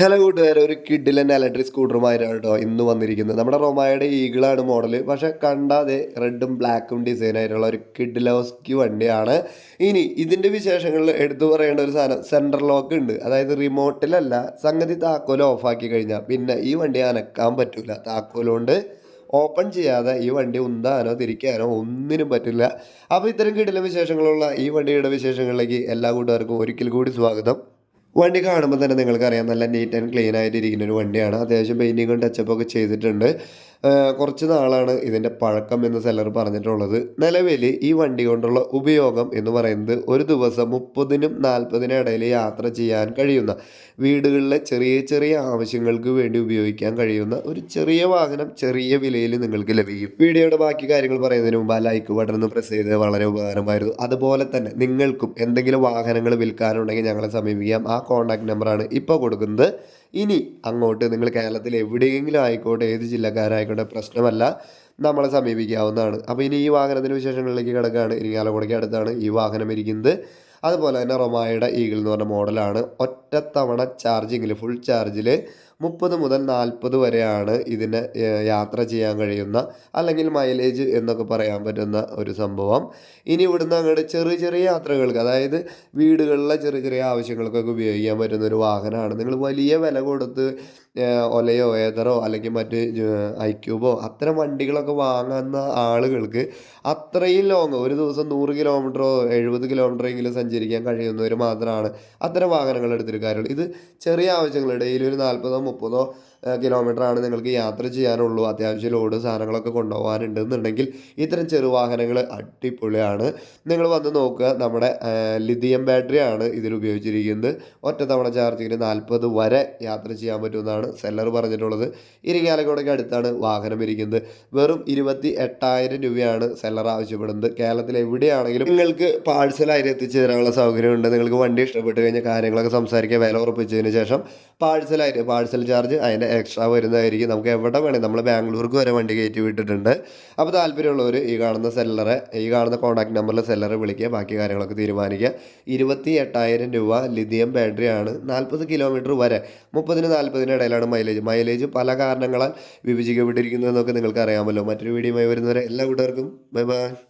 Hello കൂട്ടുകാരെ ഒരു കിഡിലൻ ഇലക്ട്രിക് സ്കൂട്ടറുമായിട്ടാണ് കേട്ടോ ഇന്ന് വന്നിരിക്കുന്നത്. നമ്മുടെ റൊമായുടെ ഈഗിളാണ് മോഡൽ പക്ഷെ കണ്ടാതെ റെഡും ബ്ലാക്കും ഡിസൈൻ ആയിട്ടുള്ള ഒരു കിഡിലോസ്കി വണ്ടിയാണ്. ഇനി ഇതിന്റെ വിശേഷങ്ങളിൽ എടുത്തു പറയേണ്ട ഒരു സാധനം സെൻട്രൽ ലോക്ക് ഉണ്ട്. അതായത് റിമോട്ടിലല്ല സംഗതി താക്കോൽ ഓഫാക്കി കഴിഞ്ഞാൽ പിന്നെ ഈ വണ്ടി അനക്കാൻ പറ്റില്ല താക്കോലുകൊണ്ട് ഓപ്പൺ ചെയ്യാതെ ഈ വണ്ടി ഉന്താനോ തിരിക്കാനോ ഒന്നിനും പറ്റില്ല. അപ്പോൾ ഇത്തരം കിടിലൻ വിശേഷങ്ങളുള്ള ഈ വണ്ടിയുടെ വിശേഷങ്ങളിലേക്ക് എല്ലാ കൂട്ടുകാർക്കും ഒരിക്കൽ കൂടി സ്വാഗതം. വണ്ടി കാണുമ്പോൾ തന്നെ നിങ്ങൾക്കറിയാം നല്ല നീറ്റ് ആൻഡ് ക്ലീൻ ആയിട്ട് ഇരിക്കുന്ന ഒരു വണ്ടിയാണ്. അത്യാവശ്യം പെയിന്റിങ്ങും ടച്ചപ്പ് ഒക്കെ ചെയ്തിട്ടുണ്ട്. കുറച്ച് നാളാണ് ഇതിന്റെ പഴക്കം എന്ന് സെല്ലർ പറഞ്ഞിട്ടുള്ളത്. നിലവിൽ ഈ വണ്ടി കൊണ്ടുള്ള ഉപയോഗം എന്ന് പറയുന്നത് ഒരു ദിവസം മുപ്പതിനും നാൽപ്പതിനും ഇടയിൽ യാത്ര ചെയ്യാൻ കഴിയുന്ന വീടുകളിലെ ചെറിയ ചെറിയ ആവശ്യങ്ങൾക്ക് വേണ്ടി ഉപയോഗിക്കാൻ കഴിയുന്ന ഒരു ചെറിയ വാഹനം ചെറിയ വിലയിൽ നിങ്ങൾക്ക് ലഭിക്കും. വീഡിയോയുടെ ബാക്കി കാര്യങ്ങൾ പറയുന്നതിന് മുമ്പ് ആ ലൈക്ക് ബട്ടൺ ഒന്ന് പ്രസ് ചെയ്ത് വളരെ ഉപകാരമായിരുന്നു. അതുപോലെ തന്നെ നിങ്ങൾക്കും എന്തെങ്കിലും വാഹനങ്ങൾ വിൽക്കാനുണ്ടെങ്കിൽ ഞങ്ങളെ സമീപിക്കാം. ആ കോൺടാക്ട് നമ്പറാണ് ഇപ്പോൾ കൊടുക്കുന്നത്. ഇനി അങ്ങോട്ട് നിങ്ങൾ കേരളത്തിൽ എവിടെയെങ്കിലും ആയിക്കോട്ടെ ഏത് ജില്ലക്കാരായിക്കോട്ടെ പ്രശ്നമല്ല. നമ്മളെ സമീപിക്കാവുന്നതാണ്. അപ്പോൾ ഇനി ഈ വാഹനത്തിന്റെ വിശേഷങ്ങളിലേക്ക് കിടക്കുകയാണ്. ഇരിങ്ങാലക്കുടയ്ക്ക് അടുത്താണ് ഈ വാഹനം ഇരിക്കുന്നത്. അതുപോലെ തന്നെ റൊമായുടെ ഈഗിൾ എന്ന് പറഞ്ഞ മോഡലാണ്. ഒറ്റത്തവണ ചാർജിങ്ങിൽ ഫുൾ ചാർജിൽ മുപ്പത് മുതൽ നാൽപ്പത് വരെയാണ് ഇതിന് യാത്ര ചെയ്യാൻ കഴിയുന്ന അല്ലെങ്കിൽ മൈലേജ് എന്നൊക്കെ പറയാൻ പറ്റുന്ന ഒരു സംഭവം. ഇനി ഇവിടുന്ന് അങ്ങോട്ട് ചെറിയ ചെറിയ യാത്രകൾക്ക് അതായത് വീടുകളിലെ ചെറിയ ചെറിയ ആവശ്യങ്ങൾക്കൊക്കെ ഉപയോഗിക്കാൻ പറ്റുന്ന ഒരു വാഹനമാണ്. നിങ്ങൾ വലിയ വില കൊടുത്ത് ഒലയോ ഏതറോ അല്ലെങ്കിൽ മറ്റ് ഐക്യൂബോ അത്തരം വണ്ടികളൊക്കെ വാങ്ങുന്ന ആളുകൾക്ക് അത്രയും ലോങ് ഒരു ദിവസം നൂറ് കിലോമീറ്ററോ എഴുപത് കിലോമീറ്ററോ എങ്കിലും സഞ്ചരിക്കാൻ കഴിയുന്നവർ മാത്രമാണ് അത്തരം വാഹനങ്ങൾ എടുത്തിരിക്കാറുള്ളത് ഇത് ചെറിയ ആവശ്യങ്ങൾ ഡെയിലി ഒരു നാൽപ്പതോ മുപ്പതോ കിലോമീറ്റർ ആണ് നിങ്ങൾക്ക് യാത്ര ചെയ്യാനുള്ളൂ. അത്യാവശ്യം ലോഡ് സാധനങ്ങളൊക്കെ കൊണ്ടുപോകാനുണ്ട് എന്നുണ്ടെങ്കിൽ ഇത്തരം ചെറുവാഹനങ്ങൾ അടിപൊളിയാണ്. നിങ്ങൾ വന്ന് നോക്കുക. നമ്മുടെ ലിഥിയം ബാറ്ററിയാണ് ഇതിൽ ഉപയോഗിച്ചിരിക്കുന്നത്. ഒറ്റത്തവണ ചാർജിങ്ങിന് നാൽപ്പത് വരെ യാത്ര ചെയ്യാൻ പറ്റുമെന്നാണ് സെല്ലർ പറഞ്ഞിട്ടുള്ളത്. ഇരിങ്ങാലക്കുടയ്ക്ക് അടുത്താണ് വാഹനം ഇരിക്കുന്നത്. വെറും ഇരുപത്തി എട്ടായിരം രൂപയാണ് സെല്ലർ ആവശ്യപ്പെടുന്നത്. കേരളത്തിൽ എവിടെയാണെങ്കിലും നിങ്ങൾക്ക് പാഴ്സലായി എത്തിച്ചു തരാനുള്ള സൗകര്യമുണ്ട്. നിങ്ങൾക്ക് വണ്ടി ഇഷ്ടപ്പെട്ട് കഴിഞ്ഞാൽ കാര്യങ്ങളൊക്കെ സംസാരിക്കുക. വില ഉറപ്പിച്ചതിന് ശേഷം പാഴ്സലായിട്ട് പാഴ്സൽ ചാർജ് അതിന്റെ എക്സ്ട്രാ വരുന്നതായിരിക്കും നമുക്ക് എവിടെ വേണേൽ നമ്മൾ ബാംഗ്ലൂർക്ക് വരെ വണ്ടി കയറ്റി വിട്ടിട്ടുണ്ട്. അപ്പോൾ താല്പര്യമുള്ളവർ ഈ കാണുന്ന സെല്ലറെ ഈ കാണുന്ന കോൺടാക്ട് നമ്പറിൽ സെല്ലറെ വിളിക്കുക. ബാക്കി കാര്യങ്ങളൊക്കെ തീരുമാനിക്കുക. ഇരുപത്തി എട്ടായിരം രൂപ ലിഥിയം ബാറ്ററിയാണ് നാൽപ്പത് കിലോമീറ്റർ വരെ. മുപ്പതിന് നാൽപ്പതിന് ഇടയിലാണ് മൈലേജ് മൈലേജ് പല കാരണങ്ങളാൽ വിഭജിക്കപ്പെട്ടിരിക്കുന്നതെന്നൊക്കെ നിങ്ങൾക്ക് അറിയാമല്ലോ മറ്റൊരു വീഡിയോയുമായി വരുന്നവരെ എല്ലാ കൂട്ടുകാർക്കും ബൈ ബൈ